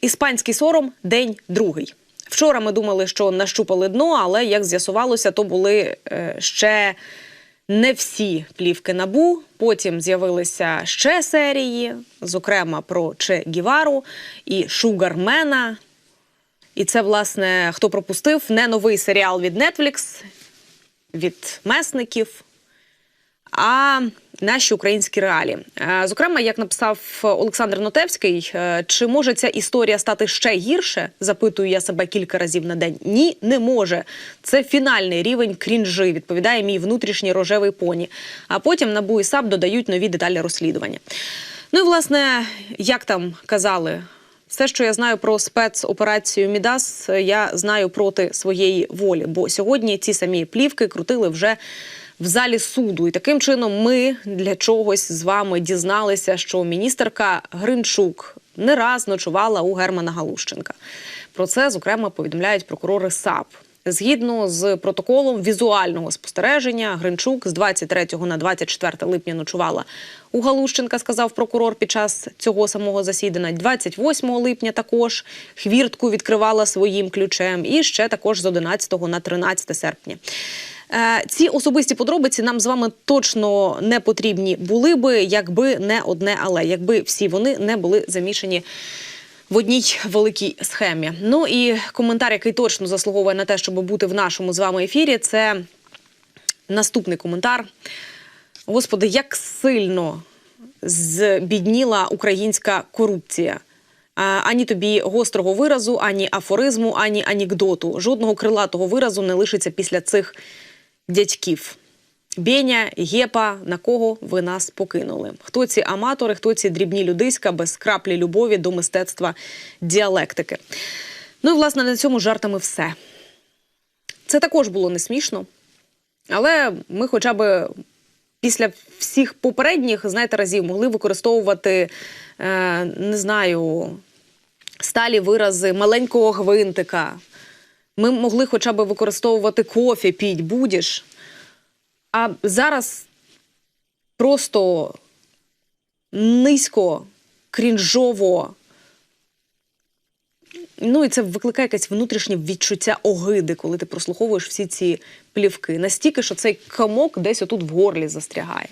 Іспанський сором день другий. Вчора ми думали, що нащупали дно, але як з'ясувалося, то були е, ще не всі плівки набу. Потім з'явилися ще серії, зокрема про Че Гівару і Шугармена. І це, власне, хто пропустив, не новий серіал від Netflix, від месників, а наші українські реалії. Е, Зокрема, як написав Олександр Нотевський, е, чи може ця історія стати ще гірше? Запитую я себе кілька разів на день. Ні, не може. Це фінальний рівень крінжи, відповідає мій внутрішній рожевий поні. А потім НАБУ і САП додають нові деталі розслідування. Ну і власне, як там казали. Все, що я знаю про спецоперацію Мідас, я знаю проти своєї волі. Бо сьогодні ці самі плівки крутили вже в залі суду. І таким чином ми для чогось з вами дізналися, що міністерка Гринчук не раз ночувала у Германа Галущенка. Про це зокрема повідомляють прокурори САП. Згідно з протоколом візуального спостереження, Гринчук з 23 на 24 липня ночувала у Галущенка, сказав прокурор під час цього самого засідання. 28 липня також хвіртку відкривала своїм ключем. І ще також з 11 на 13 серпня. Е, Ці особисті подробиці нам з вами точно не потрібні були би, якби не одне, але якби всі вони не були замішані в одній великій схемі. Ну і коментар, який точно заслуговує на те, щоб бути в нашому з вами ефірі, це наступний коментар. Господи, як сильно збідніла українська корупція. Ані тобі гострого виразу, ані афоризму, ані анекдоту. Жодного крилатого виразу не лишиться після цих дядьків. Беня, Гепа, на кого ви нас покинули? Хто ці аматори, хто ці дрібні людиська без краплі любові до мистецтва діалектики? Ну і власне на цьому жартами все. Це також було не смішно, але ми хоча б після всіх попередніх, знаєте, разів могли використовувати, е, не знаю, сталі вирази маленького гвинтика. Ми могли хоча б використовувати кофе, піть, будеш. А зараз просто низько, крінжово. Ну і це викликає якесь внутрішнє відчуття огиди, коли ти прослуховуєш всі ці плівки. Настільки, що цей комок десь отут в горлі застрягає.